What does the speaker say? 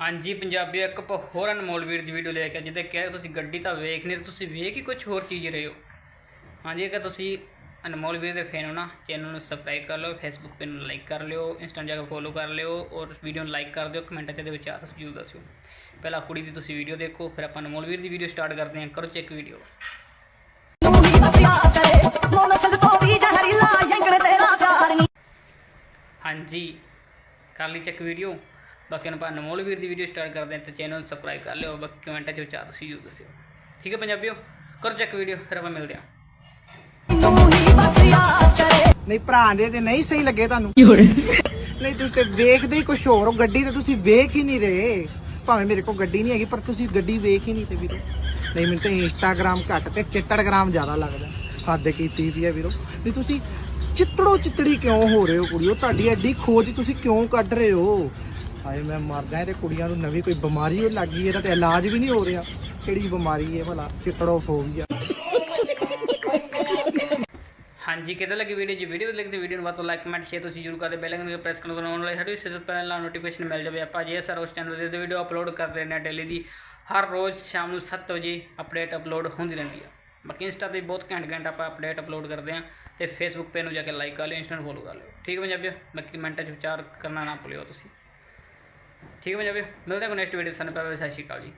ਹਾਂਜੀ ਪੰਜਾਬੀ ਇੱਕ ਹੋਰ ਅਨਮੋਲ ਵੀਰ ਦੀ ਵੀਡੀਓ ਲੈ ਕੇ ਆਏ, ਜਿਹਦੇ ਕਿ ਤੁਸੀਂ ਗੱਡੀ ਤਾਂ ਵੇਖ ਨਹੀਂ ਤੁਸੀਂ ਵੇਖ ਹੀ ਕੁਝ ਹੋਰ ਚੀਜ਼ ਰਹੇ ਹੋ। ਹਾਂਜੀ ਅਗਰ ਤੁਸੀਂ ਅਨਮੋਲ ਵੀਰ ਦੇ ਫੈਨ ਹੋ ਨਾ ਚੈਨਲ ਨੂੰ ਸਬਸਕ੍ਰਾਈਬ ਕਰ ਲਿਓ ਫੇਸਬੁੱਕ ਪੇਜ ਨੂੰ ਲਾਈਕ ਕਰ ਲਿਓ ਇੰਸਟਾਗ੍ਰਾਮ ਜਾ ਕੇ ਫੋਲੋ ਕਰ ਲਿਓ ਔਰ ਵੀਡੀਓ ਨੂੰ ਲਾਈਕ ਕਰ ਦਿਓ ਕਮੈਂਟਾਂ 'ਚ ਦੇ ਵਿੱਚ ਆ ਤੁਸੀਂ ਜ਼ਰੂਰ ਦੱਸਿਓ। ਪਹਿਲਾਂ ਕੁੜੀ ਦੀ ਤੁਸੀਂ ਵੀਡੀਓ ਦੇਖੋ ਫਿਰ ਆਪਾਂ ਅਨਮੋਲ ਵੀਰ ਦੀ ਵੀਡੀਓ ਸਟਾਰਟ ਕਰਦੇ ਹਾਂ ਕਰੋ ਚੈੱਕ ਵੀਡੀਓ ਹਾਂਜੀ ਕਰ ਲਈ ਚੈੱਕ ਵੀਡੀਓ ਬਾਕੀ ਨੂੰ ਆਪਾਂ ਅਨਮੋਲ ਵੀਰ ਦੀ ਵੀਡੀਓ ਸਟਾਰਟ ਕਰਦੇ ਹਾਂ ਤੇ ਚੈਨਲ ਨੂੰ ਸਬਸਕ੍ਰਾਈਬ ਕਰ ਲਿਓ। ਬਾਕੀ ਕਮੈਂਟਾਂ 'ਚ ਵਿਚਾਰ ਤੁਸੀਂ ਜ਼ਰੂਰ ਦੱਸਿਓ। ਠੀਕ ਹੈ ਪੰਜਾਬੀਓ ਕਰੋ ਚੈੱਕ ਵੀਡੀਓ ਫਿਰ ਆਪਾਂ ਮਿਲਦੇ ਹਾਂ। ਨਹੀਂ ਭਰਾ ਦੇ ਤੇ ਨਹੀਂ ਸਹੀ ਲੱਗੇ ਤੁਹਾਨੂੰ। ਨਹੀਂ ਤੁਸੀਂ ਤੇ ਵੇਖਦੇ ਹੀ ਕੁਝ ਹੋਰ ਹੋ ਗੱਡੀ ਤੇ ਤੁਸੀਂ ਵੇਖ ਹੀ ਨਹੀਂ ਰਹੇ। ਭਾਵੇਂ ਮੇਰੇ ਕੋਲ ਗੱਡੀ ਨਹੀਂ ਹੈਗੀ ਪਰ ਤੁਸੀਂ ਗੱਡੀ ਵੇਖ ਹੀ ਨਹੀਂ ਤੇ ਵੀਰੋ। ਨਹੀਂ ਮੈਨੂੰ ਤਾਂ ਇੰਸਟਾਗ੍ਰਾਮ ਘੱਟ ਤੇ ਚਿੱਟੜਗ੍ਰਾਮ ਜ਼ਿਆਦਾ ਲੱਗਦਾ। ਹੱਦ ਕੀਤੀ ਦੀ ਹੈ ਵੀਰੋ। ਨਹੀਂ ਤੁਸੀਂ ਚਿੱਤੜੋ ਚਿੱਤੜੀ ਕਿਉਂ ਹੋ ਰਹੇ ਹੋ ਕੁੜੀਓ? ਤੁਹਾਡੀ ਐਡੀ ਖੋਜ ਤੁਸੀਂ ਕਿਉਂ ਕੱਢ ਰਹੇ ਹੋ? ਹਾਏ, ਮੈਂ ਮਰ ਗਿਆ ਤੇ ਕੁੜੀਆਂ ਨੂੰ ਨਵੀਂ ਕੋਈ ਬਿਮਾਰੀ ਹੋ ਲੱਗੀ ਇਹਦਾ ਤੇ ਇਲਾਜ ਵੀ ਨਹੀਂ ਹੋ ਰਿਹਾ। ਕਿਹੜੀ ਬਿਮਾਰੀ ਹੈ ਭਲਾ? ਚਿੱਤੜੋ ਫੋਬੀਆ ਹਾਂਜੀ ਕਿਤੇ ਲੱਗੀ ਵੀਡੀਓ ਜੀ ਵੀਡੀਓ ਲੱਗੀ ਤੇ ਵੀਡੀਓ ਨੂੰ ਵੱਧ ਤੋਂ ਲਾਈਕ ਕਮੈਂਟ ਸ਼ੇਅਰ ਤੁਸੀਂ ਜਰੂਰ ਕਰਦੇ ਬੈਲ ਆਈਕਨ ਨੂੰ ਪ੍ਰੈਸ ਕਰਨ ਆਉਣ ਵਾਲੇ ਸਾਡੇ ਇਸ ਤੋਂ ਪਹਿਲਾਂ ਨੋਟੀਫਿਕੇਸ਼ਨ ਮਿਲ ਜਾਵੇ। ਆਪਾਂ ਜੇ ਸਰ ਉਸ ਚੈਨਲ ਤੇ ਵੀਡੀਓ ਅਪਲੋਡ ਕਰਦੇ ਰਹਿੰਦੇ ਹਾਂ ਡੇਲੀ ਦੀ, ਹਰ ਰੋਜ਼ ਸ਼ਾਮ ਨੂੰ 7 ਵਜੇ ਅਪਡੇਟ ਅਪਲੋਡ ਹੁੰਦੀ ਰਹਿੰਦੀ ਆ। ਬਾਕੀ ਇੰਸਟਾ ਤੇ ਬਹੁਤ ਘੈਂਟ ਘੈਂਟ ਆਪਾਂ ਅਪਡੇਟ ਅਪਲੋਡ ਕਰਦੇ ਹਾਂ। ਤੇ ਫੇਸਬੁੱਕ ਪੇਜ ਨੂੰ ਜਾ ਕੇ ਲਾਈਕ ਕਰ ਲਿਓ ਇੰਸਟਾ ਫੋਲੋ ਕਰ ਲਿਓ। ਠੀਕ ਹੈ ਪੰਜਾਬੀਓ? ਬਾਕੀ ਕਮੈਂਟਾਂ 'ਚ ਵਿਚਾਰ ਕਰਨਾ ਨਾ ਭੁੱਲਿਓ ਤੁਸੀਂ। ਠੀਕ ਹੈ ਪੰਜਾਬੀਓ? ਮਿਲਦੇ ਹਾਂ ਨੈਕਸਟ ਵੀਡੀਓ ਸਾਨੂੰ ਪਹਿਲਾਂ ਸਤਿ ਸ਼੍ਰੀ ਅਕਾਲ ਜੀ।